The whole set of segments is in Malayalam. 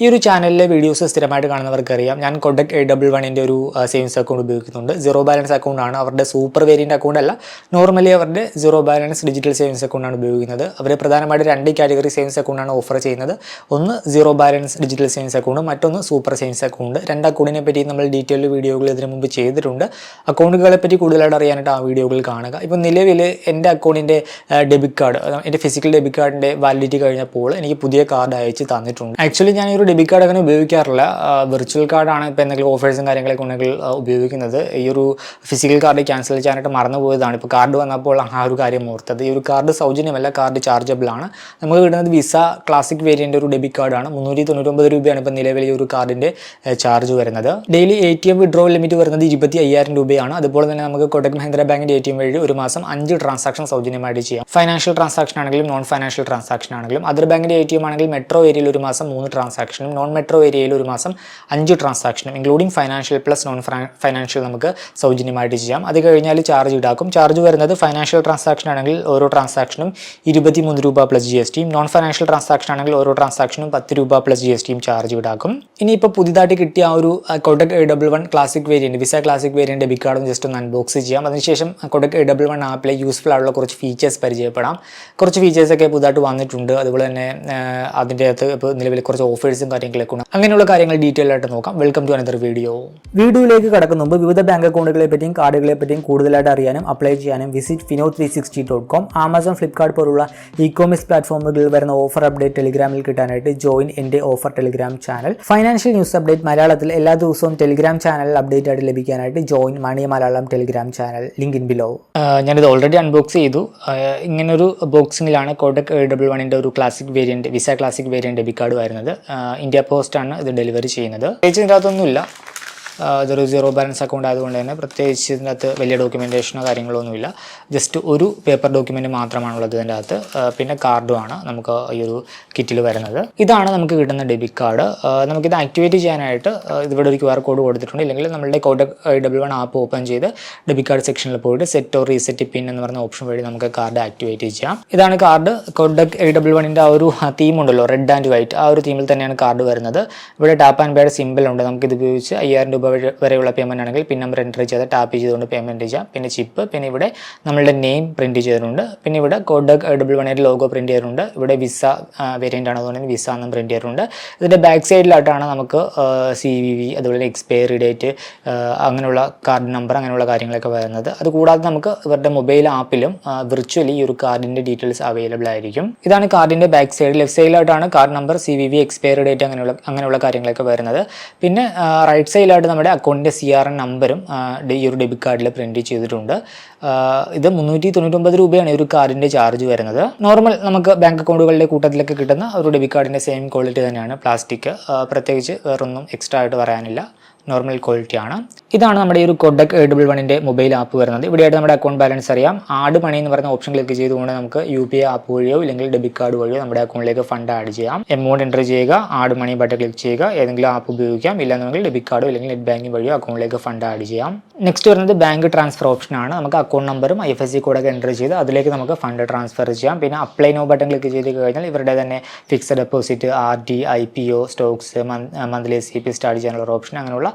ഈ ഒരു ചാനലിലെ വീഡിയോസ് സ്ഥിരമായിട്ട് കാണുന്നവർക്ക് അറിയാം ഞാൻ കൊഡക് എ ഡബിൾ വണ്ണിന്റെ ഒരു സേവിങ്സ് അക്കൗണ്ട് ഉപയോഗിക്കുന്നുണ്ട്. സീറോ ബാലൻസ് അക്കൗണ്ട് ആണ് അവരുടെ സൂപ്പർ വേരിയന്റ് അക്കൗണ്ട് അല്ല. നോർമലി അവരുടെ സീറോ ബാലൻസ് ഡിജിറ്റൽ സേവിങ്സ് അക്കൗണ്ടാണ് ഉപയോഗിക്കുന്നത്. അവർ പ്രധാനമായിട്ട് രണ്ട് കാറ്റഗറി സേവിങ്സ് അക്കൗണ്ടാണ് ഓഫർ ചെയ്യുന്നത്. ഒന്ന് zero balance digital savings account മറ്റൊന്ന് സൂപ്പർ സേവിങ്സ് അക്കൗണ്ട് രണ്ട് അക്കൗണ്ടിനെ പറ്റി നമ്മൾ ഡീറ്റെയിൽ വീഡിയോകൾ ഇതിനു മുമ്പ് ചെയ്തിട്ടുണ്ട്. അക്കൗണ്ടുകളെ പറ്റി കൂടുതലായിട്ട് അറിയാനായിട്ട് ആ വീഡിയോകൾ കാണുക. ഇപ്പോൾ നിലവിൽ എന്റെ അക്കൗണ്ടിന്റെ ഡെബിറ്റ് കാർഡ് എന്റെ ഫിസിക്കൽ ഡെബിറ്റ് കാർഡിന്റെ വാലിഡിറ്റി കഴിഞ്ഞപ്പോൾ എനിക്ക് പുതിയ കാർഡ് അയച്ച് തന്നിട്ടുണ്ട്. ആക്ച്വലി ഞാൻ ഒരു ഡെബിറ്റ് കാർഡ് അങ്ങനെ ഉപയോഗിക്കാറില്ല. വെർച്വൽ കാർഡാണ് ഇപ്പോൾ എന്തെങ്കിലും ഓഫേഴ്സും കാര്യങ്ങളൊക്കെ ഉണ്ടെങ്കിൽ ഉപയോഗിക്കുന്നത്. ഈ ഒരു ഫിസിക്കൽ കാർഡ് ക്യാൻസൽ ചെയ്യാനായിട്ട് മറന്നു പോയതാണ്. ഇപ്പോൾ കാർഡ് വന്നപ്പോൾ ആ ഒരു കാര്യം ഓർത്തത്. ഈ ഒരു കാർഡ് സൗജന്യമല്ല കാർഡ് ചാർജബിൾ ആണ്. നമുക്ക് കിട്ടുന്നത് വിസ ക്ലാസിക് വേരിയന്റ് ഒരു ഡെബിറ്റ് കാർഡാണ് മുന്നൂറ്റി തൊണ്ണൂറ്റൊമ്പത് രൂപയാണ് ഇപ്പോൾ നിലവിൽ ഈ ഒരു കാർഡിന്റെ ചാർജ് വരുന്നത്. Daily A T M withdraw limit വരുന്നത് ഇരുപത്തി അയ്യായിരം രൂപയാണ്. അതുപോലെ തന്നെ നമുക്ക് കൊടക് മഹീന്ദ്ര ബാങ്കിന്റെ എ ടി എം വഴി ഒരു മാസം അഞ്ച് ട്രാൻസാക്ഷൻ സൗജന്യമായിട്ട് ചെയ്യാം. ഫൈനാൻഷ്യൽ ട്രാൻസാക്ഷൻ ആണെങ്കിലും നോൺ ഫൈനാൻഷ്യൽ ട്രാൻസാക്ഷൻ ആണെങ്കിലും അതർ ബാങ്കിന്റെ എ ടി എം ആണെങ്കിൽ മെട്രോ ഏരിയയിൽ ഒരു മാസം മൂന്ന് ട്രാൻസാക്ഷനും നോൺ മെട്രോ ഏരിയയിൽ ഒരു മാസം അഞ്ച് ട്രാൻസാക്ഷനും including financial plus non financial നമുക്ക് സൗജന്യമായിട്ട് ചെയ്യാം. അത് കഴിഞ്ഞാൽ ചാർജ് ഈടാക്കും. ചാർജ് വരുന്നത് ഫൈനാൻഷ്യൽ ട്രാൻസാക്ഷൻ ആണെങ്കിൽ ഓരോ ട്രാൻസാക്ഷനും ഇരുപത്തി മൂന്ന് രൂപ പ്ലസ് ജി എസ് ടിയും നോൺ ഫൈനാൻഷ്യൽ ട്രാൻസാക്ഷൻ ആണെങ്കിൽ ഓരോ ട്രാൻസാക്ഷനും പത്ത് രൂപ പ്ലസ് ജി എസ് ടിയും ചാർജ് ഈടാക്കും. ഇനിയിപ്പോൾ പുതിയതായിട്ട് കിട്ടിയ ആ ഒരു Kotak A double one classic variant Visa classic variant debit കാർഡും ജസ്റ്റ് ഒന്ന് അൺബോക്സ് ചെയ്യാം. അതിനുശേഷം കൊടക് എ ഡബിൾ വൺ ആപ്പിലെ യൂസ്ഫുൾ ആയിട്ടുള്ള കുറച്ച് ഫീച്ചേഴ്സ് പരിചയപ്പെടാം. കുറച്ച് ഫീച്ചേഴ്സൊക്കെ പുതുതായിട്ട് വന്നിട്ടുണ്ട്. അതുപോലെ തന്നെ അതിന്റെ അകത്ത് ഇപ്പോൾ നിലവിൽ കുറച്ച് ഓഫേഴ്സും കാര്യങ്ങളൊക്കെ ഉണ്ട്. അങ്ങനെയുള്ള കാര്യങ്ങൾ ഡീറ്റെയിൽ ആയിട്ട് നോക്കാം. വെൽക്കം ടു അനദർ വീഡിയോ വീഡിയോയിലേക്ക് കടക്കുന്ന മുമ്പ് വിവിധ ബാങ്ക് അക്കൗണ്ടുകളെ പറ്റിയും കാർഡുകളെ പറ്റിയും കൂടുതലായിട്ട് അറിയാനും അപ്ലൈ ചെയ്യാനും visit Fino three sixty dot com Amazon Flipkart പോലുള്ള ഇ കോമേഴ്സ് പ്ലാറ്റ്ഫോമുകളിൽ വരുന്ന ഓഫർ അപ്ഡേറ്റ് ടെലിഗ്രാമിൽ കിട്ടാനായിട്ട് ജോയിൻ എന്റെ offer Telegram channel financial news update മലയാളത്തിൽ എല്ലാ ദിവസവും ടെലിഗ്രാം ചാനൽ അപ്ഡേറ്റ് ആയിട്ട് ലഭിക്കാനായിട്ട് join money Malayalam Telegram channel link in below ഞാനിത് ഓൾറെഡി അൺബോക്സ് ചെയ്തു. ഇങ്ങനൊരു ബോക്സിംഗിലാണ് കോട്ടക് ഡബിൾ വണ്ണിന്റെ ഒരു classic variant Visa classic variant debit card വരുന്നത്. ഇന്ത്യ പോസ്റ്റാണ് ഇത് ഡെലിവറി ചെയ്യുന്നത്. പേജിനകത്തൊന്നുമില്ല. ഇതൊരു സീറോ ബാലൻസ് അക്കൗണ്ട് ആയതുകൊണ്ട് തന്നെ പ്രത്യേകിച്ച് ഇതിന്റെ അകത്ത് വലിയ ഡോക്യുമെന്റേഷനോ കാര്യങ്ങളോ ഒന്നുമില്ല ജസ്റ്റ് ഒരു പേപ്പർ ഡോക്യുമെന്റ് മാത്രമാണുള്ളത് ഇതിന്റെ അകത്ത് പിന്നെ കാർഡുമാണ് നമുക്ക് ഈ ഒരു കിറ്റിൽ വരുന്നത്. ഇതാണ് നമുക്ക് കിട്ടുന്ന ഡെബിറ്റ് കാർഡ് നമുക്കിത് ആക്ടിവേറ്റ് ചെയ്യാനായിട്ട് ഇവിടെ ഒരു ക്യു ആർ കോഡ് കൊടുത്തിട്ടുണ്ട്. ഇല്ലെങ്കിൽ നമ്മളുടെ code double one app open ചെയ്ത് ഡെബിറ്റ് കാർഡ് സെക്ഷനിൽ പോയിട്ട് സെറ്റ് ഓർ റീസെറ്റ് പിൻ എന്ന് പറഞ്ഞ ഓപ്ഷൻ വഴി നമുക്ക് കാർഡ് ആക്ടിവേറ്റ് ചെയ്യാം. ഇതാണ് കാർഡ് കോഡക് എ ഡബിൾ വണ്ണിന്റെ ആ ഒരു തീം ഉണ്ടല്ലോ റെഡ് ആൻഡ് വൈറ്റ് ആ ഒരു തീമിൽ തന്നെയാണ് കാർഡ് വരുന്നത്. ഇവിടെ ടാപ്പ് ആൻഡ് പേയുടെ സിമ്പിൾ ഉണ്ട്. നമുക്ക് ഇത് ഉപയോഗിച്ച് അയ്യായിരം രൂപ വരെ- വരെയുള്ള പേയ്മെന്റ് ആണെങ്കിൽ പിൻ നമ്പർ എന്റർ ചെയ്ത് ടാപ്പ് ചെയ്തുകൊണ്ട് പേയ്മെന്റ് ചെയ്യാം. പിന്നെ ചിപ്പ് പിന്നെ ഇവിടെ നമ്മളുടെ നെയിം പ്രിന്റ് ചെയ്തിട്ടുണ്ട്. പിന്നെ ഇവിടെ Kotak double one eight logo print ചെയ്തിട്ടുണ്ട്. ഇവിടെ വിസ വേരിയന്റ് ആണ്. അതുകൊണ്ട് വിസ എന്നും പ്രിന്റ് ചെയ്തിട്ടുണ്ട്. ഇതിന്റെ ബാക്ക് സൈഡിലായിട്ടാണ് നമുക്ക് സി വി വി അതുപോലെ എക്സ്പയറി ഡേറ്റ് അങ്ങനെയുള്ള കാർഡ് നമ്പർ അങ്ങനെയുള്ള കാര്യങ്ങളൊക്കെ വരുന്നത്. അതുകൂടാതെ നമുക്ക് ഇവരുടെ മൊബൈൽ ആപ്പിലും വിർച്വലി ഈ ഒരു കാർഡിന്റെ ഡീറ്റെയിൽസ് അവൈലബിൾ ആയിരിക്കും. ഇതാണ് കാർഡിന്റെ back side left സൈഡിലായിട്ടാണ് card number C V V expiry date അങ്ങനെയുള്ള അങ്ങനെയുള്ള കാര്യങ്ങളൊക്കെ വരുന്നത്. പിന്നെ റൈറ്റ് സൈഡിലായിട്ട് നമ്മുടെ അക്കൗണ്ടിന്റെ സി ആർ എൻ നമ്പറും ഈ ഒരു ഡെബിറ്റ് കാർഡിൽ പ്രിന്റ് ചെയ്തിട്ടുണ്ട്. ഇത് മുന്നൂറ്റി തൊണ്ണൂറ്റൊമ്പത് രൂപയാണ് ഈ ഒരു കാർഡിന്റെ ചാർജ് വരുന്നത്. നോർമൽ നമുക്ക് ബാങ്ക് അക്കൗണ്ടുകളുടെ കൂട്ടത്തിലൊക്കെ കിട്ടുന്ന ഒരു ഡെബിറ്റ് കാർഡിന്റെ സെയിം ക്വാളിറ്റി തന്നെയാണ് പ്ലാസ്റ്റിക് പ്രത്യേകിച്ച് വേറൊന്നും എക്സ്ട്രാ ആയിട്ട് പറയാനില്ല. നോർമൽ ക്വാളിറ്റി ആണ്. ഇതാണ് നമ്മുടെ ഈ ഒരു കൊഡക് ഡബിൾ വണ്ണിന്റെ മൊബൈൽ ആപ്പ് വരുന്നത്. ഇവിടെയായിട്ട് നമ്മുടെ അക്കൗണ്ട് ബാലൻസ് അറിയാം. ആഡ് മണി എന്ന് പറയുന്ന ഓപ്ഷൻ ക്ലിക്ക് ചെയ്തുകൊണ്ട് നമുക്ക് യു പി ഐ ആപ്പ് വഴിയോ ഇല്ലെങ്കിൽ ഡെബിറ്റ് കാർഡ് വഴിയോ നമ്മുടെ അക്കൗണ്ടിലേക്ക് ഫണ്ട് ആഡ് ചെയ്യാം. എമൗണ്ട് എന്റർ ചെയ്യുക ആഡ് മണി ബട്ടൺ ക്ലിക്ക് ചെയ്യുക ഏതെങ്കിലും ആപ്പ് ഉപയോഗിക്കാം. ഇല്ലാന്നുണ്ടെങ്കിൽ ഡെബിറ്റ് കാർഡോ അല്ലെങ്കിൽ നെറ്റ് ബാങ്കിങ് വഴിയോ അക്കൗണ്ടിലേക്ക് ഫണ്ട് ആഡ് ചെയ്യാം. നെക്സ്റ്റ് വരുന്നത് ബാങ്ക് ട്രാൻസ്ഫർ ഓപ്ഷൻ ആണ്. നമുക്ക് അക്കൗണ്ട് നമ്പറും ഐ എഫ് എസ് സി കോഡൊക്കെ എന്റർ ചെയ്ത് അതിലേക്ക് നമുക്ക് ഫണ്ട് ട്രാൻസ്ഫർ ചെയ്യാം. പിന്നെ അപ്ലൈ നോ ബട്ടൺ ക്ലിക്ക് ചെയ്ത് കഴിഞ്ഞാൽ ഇവരുടെ തന്നെ fixed deposit R D I P O stocks monthly C P start ചെയ്യാനുള്ള ഓപ്ഷൻ അങ്ങനെയുള്ള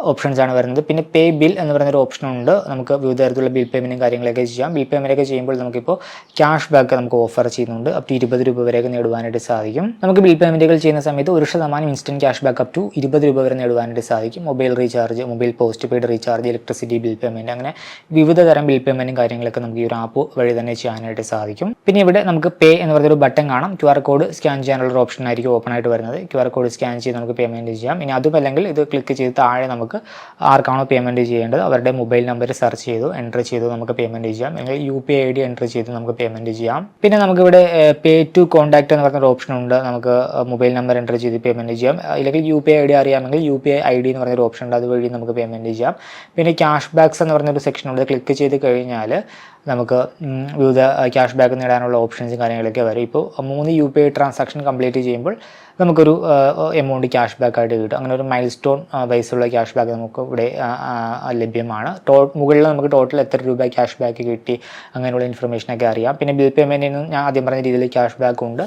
ഓപ്ഷൻസ് ആണ് വരുന്നത്. പിന്നെ പേ ബിൽ എന്ന് പറയുന്നൊരു ഓപ്ഷൻ ഉണ്ട്. നമുക്ക് വിവിധ തരത്തിലുള്ള ബിൽ പേയ്മെന്റും കാര്യങ്ങളൊക്കെ ചെയ്യാം. ബിൽ പേയ്മെന്റൊക്കെ ചെയ്യുമ്പോൾ നമുക്കിപ്പോൾ ക്യാഷ് ബാക്ക് നമുക്ക് ഓഫർ ചെയ്യുന്നുണ്ട്. അപ് ടു ഇരുപത് രൂപ വരെയൊക്കെ നേടുവാനായിട്ട് സാധിക്കും. നമുക്ക് ബിൽ പേയ്മെന്റുകൾ ചെയ്യുന്ന സമയത്ത് ഒരു ശതമാനം instant cash back up to ഇരുപത് രൂപ വരെ നേടുവാനായിട്ട് സാധിക്കും. Mobile recharge mobile postpaid recharge electricity bill payment അങ്ങനെ വിവിധ തരം ബിൽ പേയ്മെന്റും കാര്യങ്ങളൊക്കെ നമുക്ക് ഈ ഒരു ആപ്പ് വഴി തന്നെ ചെയ്യാനായിട്ട് സാധിക്കും. പിന്നെ ഇവിടെ നമുക്ക് പേ എന്ന് പറയുന്നൊരു ബട്ടൺ കാണാം. ക്യു ആർ കോഡ് സ്കാൻ ചെയ്യാനുള്ള ഓപ്ഷൻ ആയിരിക്കും ഓപ്പൺ ആയിട്ട് വരുന്നത്. ക്യു ആർ കോഡ് സ്കാൻ ചെയ്ത് നമുക്ക് പേയ്മെന്റ് ചെയ്യാം. ഇനി അതുമല്ലെങ്കിൽ ഇത് ക്ലിക്ക് ചെയ്ത് താഴെ നമുക്ക് ആർക്കാണോ പേയ്മെന്റ് ചെയ്യേണ്ടത് അവരുടെ മൊബൈൽ നമ്പർ സെർച്ച് ചെയ്തു എന്റർ ചെയ്തു നമുക്ക് പേയ്മെന്റ് ചെയ്യാം. അല്ലെങ്കിൽ U P I D enter ചെയ്ത് നമുക്ക് പേയ്മെന്റ് ചെയ്യാം. പിന്നെ നമുക്കിവിടെ പേ ടു കോൺടാക്ട് എന്ന് പറഞ്ഞൊരു ഓപ്ഷൻ ഉണ്ട്. നമുക്ക് മൊബൈൽ നമ്പർ എന്റർ ചെയ്ത് പേയ്മെന്റ് ചെയ്യാം. അല്ലെങ്കിൽ യു പി ഐ ഡി അറിയാമെങ്കിൽ U P I I D എന്ന് പറഞ്ഞൊരു ഓപ്ഷൻ ഉണ്ട്. അതുവഴി നമുക്ക് പേയ്മെന്റ് ചെയ്യാം. പിന്നെ ക്യാഷ് ബാക്ക്സ് എന്ന് പറഞ്ഞൊരു സെക്ഷൻ ഉണ്ട്. ക്ലിക്ക് ചെയ്ത് കഴിഞ്ഞാൽ നമുക്ക് വിവിധ ക്യാഷ് ബാക്ക് നേടാനുള്ള ഓപ്ഷൻസും കാര്യങ്ങളൊക്കെ വരും. ഇപ്പോൾ മൂന്ന് U P I transaction complete ചെയ്യുമ്പോൾ നമുക്കൊരു എമൗണ്ട് ക്യാഷ് ബാക്ക് ആയിട്ട് കിട്ടും. അങ്ങനെ ഒരു മൈൽ സ്റ്റോൺ ബേസുള്ള ക്യാഷ് ബാക്ക് നമുക്ക് ഇവിടെ ലഭ്യമാണ്. ടോ മുകളിൽ നമുക്ക് ടോട്ടൽ എത്ര രൂപ ക്യാഷ് ബാക്ക് കിട്ടി അങ്ങനെയുള്ള ഇൻഫർമേഷനൊക്കെ അറിയാം. പിന്നെ ബിൽ പേയ്മെന്റിന് ഞാൻ ആദ്യം പറഞ്ഞ രീതിയിൽ ക്യാഷ് ബാക്ക് ഉണ്ട്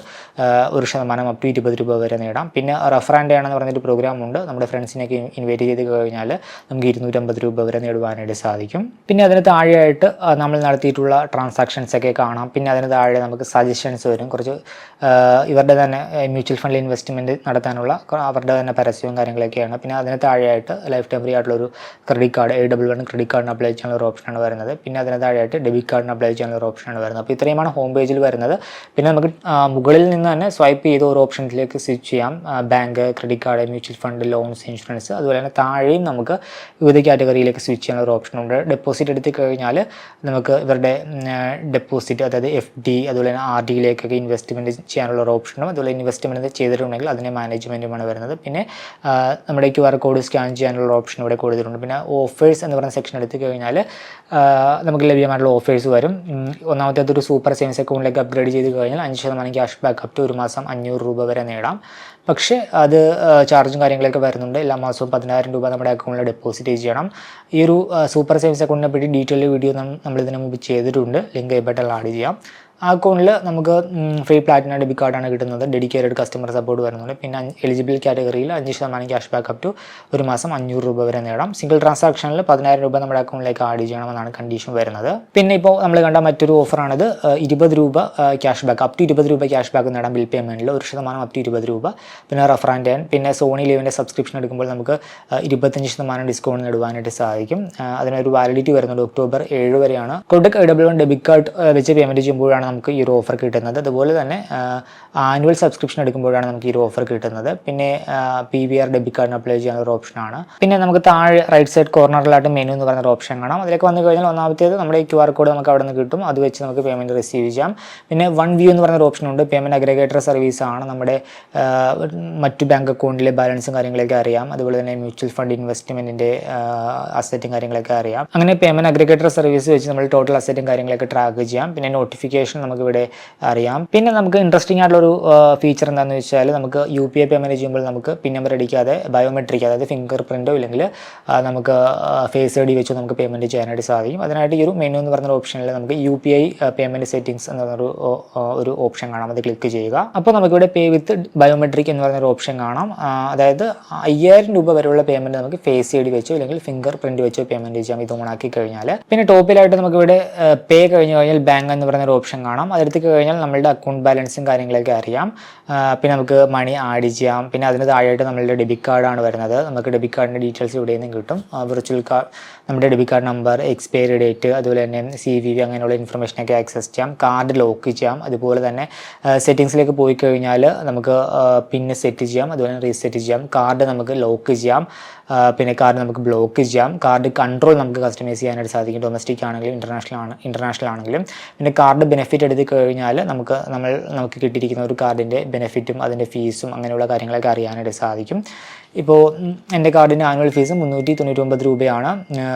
ഒരു ശതമാനം അപ് ടു ഇരുപത് രൂപ വരെ നേടാം. പിന്നെ റഫറാൻഡ് ആണെന്ന് പറഞ്ഞൊരു പ്രോഗ്രാം ഉണ്ട്. നമ്മുടെ ഫ്രണ്ട്സിനൊക്കെ ഇൻവൈറ്റ് ചെയ്ത് കഴിഞ്ഞാൽ നമുക്ക് ഇരുന്നൂറ്റമ്പത് രൂപ വരെ നേടുവാനായിട്ട് സാധിക്കും. പിന്നെ അതിന് താഴെയായിട്ട് നമ്മൾ നടത്തിയിട്ടുള്ള ട്രാൻസാക്ഷൻസ് ഒക്കെ കാണാം. പിന്നെ അതിന് താഴെ നമുക്ക് സജഷൻസ് വരും. കുറച്ച് ഇവരുടെ തന്നെ മ്യൂച്വൽ ഫണ്ടിൽ ഇൻവെസ്റ്റ്മെന്റ് നടത്താനുള്ള അവരുടെ തന്നെ പരസ്യവും കാര്യങ്ങളൊക്കെയാണ്. പിന്നെ അതിന് താഴെയായിട്ട് ലൈഫ് ടൈം ഫ്രീ ആയിട്ടുള്ള ഒരു credit card A double one credit കാർഡിന് അപ്ലൈ ചെയ്യാനുള്ള ഒരു ഓപ്ഷനാണ് വരുന്നത്. പിന്നെ അതിന് താഴെയായിട്ട് ഡെബിറ്റ് കാർഡിന് അപ്ലൈ ചെയ്യാനുള്ള ഒരു ഓപ്ഷനാണ് വരുന്നത്. അപ്പോൾ ഇത്രയുമാണ് ഹോം പേജിൽ വരുന്നത്. പിന്നെ നമുക്ക് മുകളിൽ നിന്ന് തന്നെ സ്വൈപ്പ് ചെയ്ത് ഒരു ഓപ്ഷനിലേക്ക് സ്വിച്ച് ചെയ്യാം. Bank credit card mutual fund loans insurance അതുപോലെ തന്നെ താഴെയും നമുക്ക് വിവിധ കാറ്റഗറിയിലേക്ക് സ്വിച്ച് ചെയ്യാനുള്ള ഒരു ഓപ്ഷനുണ്ട് ഡെപ്പോസിറ്റ് എടുത്ത് കഴിഞ്ഞാൽ നമുക്ക് ഇവരുടെ ഡെപ്പോസിറ്റ് അതായത് എഫ് ഡി അതുപോലെ തന്നെ ആർ ഡിയിലേക്കൊക്കെ ഇൻവെസ്റ്റ്മെന്റ് ചെയ്യാനുള്ള ഒരു ഓപ്ഷനും അതുപോലെ ഇൻവെസ്റ്റ്മെന്റ് ചെയ്തിട്ടുണ്ടെങ്കിൽ അതിനെ മാനേജ്മെന്റുമാണ് വരുന്നത്. പിന്നെ നമ്മുടെ ക്യു ആർ കോഡ് സ്കാൻ ചെയ്യാനുള്ള ഓപ്ഷൻ ഇവിടെ കൊടുത്തിട്ടുണ്ട്. പിന്നെ ഓഫേഴ്സ് എന്ന് പറഞ്ഞ സെക്ഷൻ എടുത്തു കഴിഞ്ഞാൽ നമുക്ക് ലഭ്യമായിട്ടുള്ള ഓഫേഴ്സ് വരും. ഒന്നാമത്തേത് ഒരു സൂപ്പർ സേവിങ്സ് അക്കൗണ്ടിലേക്ക് അപ്ഗ്രേഡ് ചെയ്ത് കഴിഞ്ഞാൽ അഞ്ച് ശതമാനം ക്യാഷ് ബാക്ക് അപ് ടു ഒരു മാസം അഞ്ഞൂറ് രൂപ വരെ നേടാം. പക്ഷേ അത് ചാർജും കാര്യങ്ങളൊക്കെ വരുന്നുണ്ട്. എല്ലാ മാസവും പതിനായിരം രൂപ നമ്മുടെ അക്കൗണ്ടിൽ ഡെപ്പോസിറ്റ് ചെയ്യണം. ഈ ഒരു സൂപ്പർ സേവിങ്സ് അക്കൗണ്ടിനെ പറ്റി ഡീറ്റെയിൽ വീഡിയോ നമ്മൾ ഇതിനു മുമ്പ് ചെയ്തിട്ടുണ്ട്. ലിങ്ക് ബട്ടൺ ആഡ് ചെയ്യാം. ആ അക്കൗണ്ടിൽ നമുക്ക് ഫ്രീ പ്ലാറ്റിന ഡെബിറ്റ് കാർഡാണ് കിട്ടുന്നത്. ഡെഡിക്കേറ്റഡ് കസ്റ്റമർ സപ്പോർട്ട് വരുന്നുണ്ട് പിന്നെ എലിജിബിൾ കാറ്റഗറിയിൽ അഞ്ച് ശതമാനം ക്യാഷ് ബാക്ക് അപ് ടു ഒരു മാസം അഞ്ഞൂറ് രൂപ വരെ നേടാം. സിംഗിൾ ട്രാൻസാക്ഷനിൽ പതിനായിരം രൂപ നമ്മുടെ അക്കൗണ്ടിലേക്ക് ആഡ് ചെയ്യണമെന്നാണ് കണ്ടീഷൻ വരുന്നത്. പിന്നെ ഇപ്പോൾ നമ്മൾ കണ്ട മറ്റൊരു ഓഫറാണിത് ഇരുപത് രൂപ ക്യാഷ് ബാക്ക് അപ് ടു ഇരുപത് രൂപ ക്യാഷ് ബാക്ക് നേടാം ബിൽ പേയ്മെന്റിൽ ഒരു ശതമാനം അപ് ടു ഇരുപത് രൂപ. പിന്നെ റഫറാൻഡ് പിന്നെ സോണി ലീവിന്റെ സബ്സ്ക്രിപ്ഷൻ എടുക്കുമ്പോൾ നമുക്ക് ഇരുപത്തഞ്ച് ശതമാനം ഡിസ്കൗണ്ട് നേടുവാനായിട്ട് സാധിക്കും. അതിനൊരു വാലിഡിറ്റി വരുന്നുണ്ട് ഒക്ടോബർ ഏഴ് വരെയാണ്. Kotak double one debit card വെച്ച് പേയ്മെന്റ് ചെയ്യുമ്പോഴാണ് നമുക്ക് ഈ ഒരു ഓഫർ കിട്ടുന്നത്. അതുപോലെ തന്നെ ആനുവൽ സബ്സ്ക്രിപ്ഷൻ എടുക്കുമ്പോഴാണ് നമുക്ക് ഈ ഒരു ഓഫർ കിട്ടുന്നത്. പിന്നെ പി വി ആർ ഡെബിറ്റ് കാർഡിന് അപ്ലൈ ചെയ്യാനുള്ള ഒരു ഓപ്ഷനാണ് പിന്നെ നമുക്ക് താഴെ റൈറ്റ് സൈഡ് കോർണറിലായിട്ട് മെനു എന്ന് പറയുന്ന ഒരു ഓപ്ഷൻ കാണാം. അതിലേക്ക് വന്നു കഴിഞ്ഞാൽ ഒന്നാമത്തേത് നമ്മുടെ ക്യു ആർ കോഡ് നമുക്ക് അവിടെ നിന്ന് കിട്ടും. അത് വെച്ച് നമുക്ക് പേയ്മെന്റ് റിസീവ് ചെയ്യാം. പിന്നെ വൺ വ്യൂ എന്ന് പറയുന്ന ഒരു ഓപ്ഷൻ ഉണ്ട്. പേയ്മെന്റ് അഗ്രഗേറ്റർ സർവീസ് ആണ് നമ്മുടെ മറ്റു ബാങ്ക് അക്കൗണ്ടിലെ ബാലൻസും കാര്യങ്ങളൊക്കെ അറിയാം. അതുപോലെ തന്നെ മ്യൂച്വൽ ഫണ്ട് ഇൻവെസ്റ്റ്മെന്റിന്റെ അസറ്റും കാര്യങ്ങളൊക്കെ അറിയാം. അങ്ങനെ പേയ്മെന്റ് അഗ്രഗേറ്റർ സർവീസ് വെച്ച് നമ്മൾ ടോട്ടൽ അസറ്റും കാര്യങ്ങളൊക്കെ ട്രാക്ക് ചെയ്യാം. പിന്നെ നോട്ടിഫിക്കേഷൻ നമുക്ക് ഇവിടെ അറിയാം. പിന്നെ നമുക്ക് ഇൻട്രസ്റ്റിംഗ് ആയിട്ടുള്ള ഒരു ഫീച്ചർ എന്താണെന്ന് വെച്ചാൽ നമുക്ക് യു പി ഐ പേയ്മെന്റ് ചെയ്യുമ്പോൾ നമുക്ക് പിൻ നമ്പർ അടിക്കാതെ ബയോമെട്രിക് അതായത് ഫിംഗർ പ്രിന്റോ ഇല്ലെങ്കിൽ നമുക്ക് ഫേസ് ഐ ഡി വെച്ച് നമുക്ക് പേയ്മെന്റ് ചെയ്യാനായിട്ട് സാധിക്കും. അതിനായിട്ട് ഈ ഒരു മെനു എന്ന് പറഞ്ഞ ഓപ്ഷനിൽ നമുക്ക് U P I payment settings എന്ന് പറഞ്ഞൊരു ഒരു ഓപ്ഷൻ കാണാം. അത് ക്ലിക്ക് ചെയ്യുക. അപ്പോൾ നമുക്കിവിടെ പേ വിത്ത് ബയോമെട്രിക് എന്ന് പറഞ്ഞൊരു ഓപ്ഷൻ കാണാം. അതായത് അയ്യായിരം രൂപ വരെയുള്ള പേയ്മെന്റ് നമുക്ക് ഫേസ് ഐ ഡി വെച്ചോ അല്ലെങ്കിൽ ഫിംഗർ പ്രിന്റ് വെച്ചോ പേയ്മെന്റ് ചെയ്യാം. ഇത് ഓണാക്കി കഴിഞ്ഞാൽ പിന്നെ ടോപ്പിലായിട്ട് നമുക്കിവിടെ പേ കഴിഞ്ഞ് കഴിഞ്ഞാൽ ബാങ്ക് എന്ന് പറഞ്ഞൊരു ഓപ്ഷൻ കാണാം. അതെടുത്ത് കഴിഞ്ഞാൽ നമ്മളുടെ അക്കൗണ്ട് ബാലൻസും കാര്യങ്ങളൊക്കെ അറിയാം. പിന്നെ നമുക്ക് മണി ആഡ് ചെയ്യാം. പിന്നെ അതിന് താഴെയായിട്ട് നമ്മളുടെ ഡെബിറ്റ് കാർഡാണ് വരുന്നത്. നമുക്ക് ഡെബിറ്റ് കാർഡിന്റെ ഡീറ്റെയിൽസ് ഇവിടെ നിന്നും കിട്ടും. വിർച്വൽ കാർഡ് നമ്മുടെ debit card number expiry date അതുപോലെ തന്നെ സി വി വി അങ്ങനെയുള്ള ഇൻഫർമേഷനൊക്കെ ആക്സസ് ചെയ്യാം. കാർഡ് ലോക്ക് ചെയ്യാം. അതുപോലെ തന്നെ സെറ്റിങ്സിലേക്ക് പോയി കഴിഞ്ഞാൽ നമുക്ക് പിന്നെ സെറ്റ് ചെയ്യാം. അതുപോലെ റീസെറ്റ് ചെയ്യാം. കാർഡ് നമുക്ക് ലോക്ക് ചെയ്യാം. പിന്നെ കാർഡ് നമുക്ക് ബ്ലോക്ക് ചെയ്യാം. കാർഡ് കൺട്രോൾ നമുക്ക് കസ്റ്റമൈസ് ചെയ്യാനായിട്ട് സാധിക്കും. ഡൊമസ്റ്റിക് ആണെങ്കിലും ഇന്റർനാഷണൽ ആണ് ഇന്റർനാഷണൽ ആണെങ്കിലും. പിന്നെ കാർഡ് ബെനിഫിറ്റ് എടുത്ത് കഴിഞ്ഞാൽ നമുക്ക് നമ്മൾ നമുക്ക് കിട്ടിയിരിക്കുന്ന ഒരു കാർഡിന്റെ ബെനിഫിറ്റും അതിന്റെ ഫീസും അങ്ങനെയുള്ള കാര്യങ്ങളൊക്കെ അറിയാനായിട്ട് സാധിക്കും. ഇപ്പോൾ എന്റെ കാർഡിന്റെ ആനുവൽ ഫീസ് മുന്നൂറ്റി തൊണ്ണൂറ്റൊമ്പത് രൂപയാണ്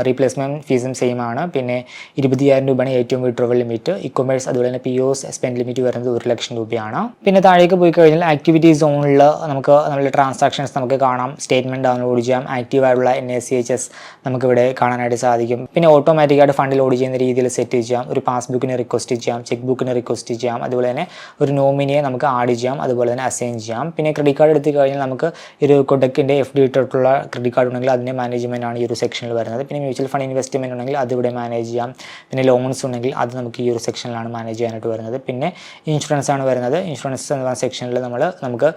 റീപ്ലേസ്മെന്റ് ഫീസും സെയിം ആണ്. പിന്നെ ഇരുപതിയായിരം രൂപയാണ് ഏറ്റവും വിഡ്രോവൽ ലിമിറ്റ് ഇ കൊമേഴ്സ് അതുപോലെ തന്നെ പി ഒസ് സ്പെൻഡ് ലിമിറ്റ് വരുന്നത് ഒരു ലക്ഷം രൂപയാണ്. പിന്നെ താഴേക്ക് പോയി കഴിഞ്ഞാൽ ആക്ടിവിറ്റി സോണിൽ നമുക്ക് നമ്മുടെ ട്രാൻസാക്ഷൻസ് നമുക്ക് കാണാം. സ്റ്റേറ്റ്മെന്റ് ഡൗൺലോഡ് ചെയ്യാം. ആക്റ്റീവായുള്ള N A C H S നമുക്കിവിടെ കാണാനായിട്ട് സാധിക്കും. പിന്നെ ഓട്ടോമാറ്റിക്കായിട്ട് ഫണ്ട് ലോഡ് ചെയ്യുന്ന രീതിയിൽ സെറ്റ് ചെയ്യാം. ഒരു പാസ്ബുക്കിന് റിക്വസ്റ്റ് ചെയ്യാം. ചെക്ക് ബുക്കിന് റിക്വസ്റ്റ് ചെയ്യാം. അതുപോലെ തന്നെ ഒരു നോമിനിയെ നമുക്ക് ആഡ് ചെയ്യാം. അതുപോലെ തന്നെ അസൈൻ ചെയ്യാം. പിന്നെ ക്രെഡിറ്റ് കാർഡ് എടുത്തു കഴിഞ്ഞാൽ നമുക്ക് ഒരു കൊടക്കിന്റെ എഫ് ഡി ഇട്ടിട്ടുള്ള ക്രെഡിറ്റ് കാർഡ് ഉണ്ടെങ്കിൽ അതിന്റെ മാനേജ്മെന്റ് ആണ് ഈ ഒരു സെക്ഷനിൽ വരുന്നത്. പിന്നെ മ്യൂച്വൽ ഫണ്ട് ഇൻവെസ്റ്റ്മെന്റ് ഉണ്ടെങ്കിൽ അതിവിടെ മാനേജ് ചെയ്യാം. പിന്നെ ലോൺസ് ഉണ്ടെങ്കിൽ അത് നമുക്ക് ഈ ഒരു സെക്ഷനിലാണ് മാനേജ് ചെയ്യാനായിട്ട് വരുന്നത്. പിന്നെ ഇൻഷുറൻസ് ആണ് വരുന്നത്. ഇൻഷുറൻസ് എന്ന് പറയുന്ന സെക്ഷനിൽ നമ്മൾ നമുക്ക്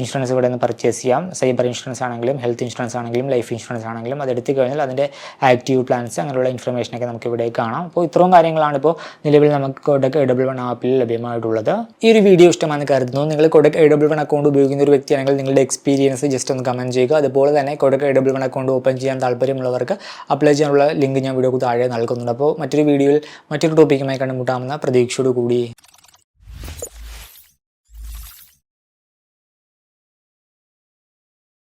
ഇൻഷുറൻസ് ഇവിടെ നിന്ന് പർച്ചേസ് ചെയ്യാം. സൈബർ ഇൻഷുറൻസ് ആണെങ്കിലും ഹെൽത്ത് ഇൻഷുറൻസ് ആണെങ്കിലും ലൈഫ് ഇൻഷുറൻസ് ആണെങ്കിലും അത് എടുത്തു കഴിഞ്ഞാൽ അതിന്റെ ആക്റ്റീവ് പ്ലാൻസ് അങ്ങനെയുള്ള ഇൻഫർമേഷനൊക്കെ നമുക്ക് ഇവിടെ കാണാം. അപ്പോൾ ഇത്രയും കാര്യങ്ങളാണ് ഇപ്പോൾ നിലവിൽ നമുക്ക് കൊടക് എ വൺ ആപ്പിൽ ലഭ്യമായിട്ടുള്ളത്. ഈ ഒരു വീഡിയോ ഇഷ്ടമാണെന്ന് കരുതുന്നു. നിങ്ങൾ കൊടക് എ വൺ അക്കൗണ്ട് ഉപയോഗിക്കുന്ന ഒരു വ്യക്തിയാണെങ്കിൽ നിങ്ങളുടെ എക്സ്പീരിയൻസ് ജസ്റ്റ് ഒന്ന് കമന്റ് ചെയ്യുക. അതുപോലെ തന്നെ കൊടുക്ക ഡബിൾ വൺ അക്കൗണ്ട് ഓപ്പൺ ചെയ്യാൻ താല്പര്യമുള്ളവർക്ക് അപ്ലൈ ചെയ്യാനുള്ള ലിങ്ക് ഞാൻ വീഡിയോക്ക് താഴെ നൽകുന്നുണ്ട്. അപ്പോൾ മറ്റൊരു വീഡിയോയിൽ മറ്റൊരു ടോപ്പിക്കുമായി കണ്ടുമുട്ടാമെന്ന പ്രതീക്ഷയോട് കൂടി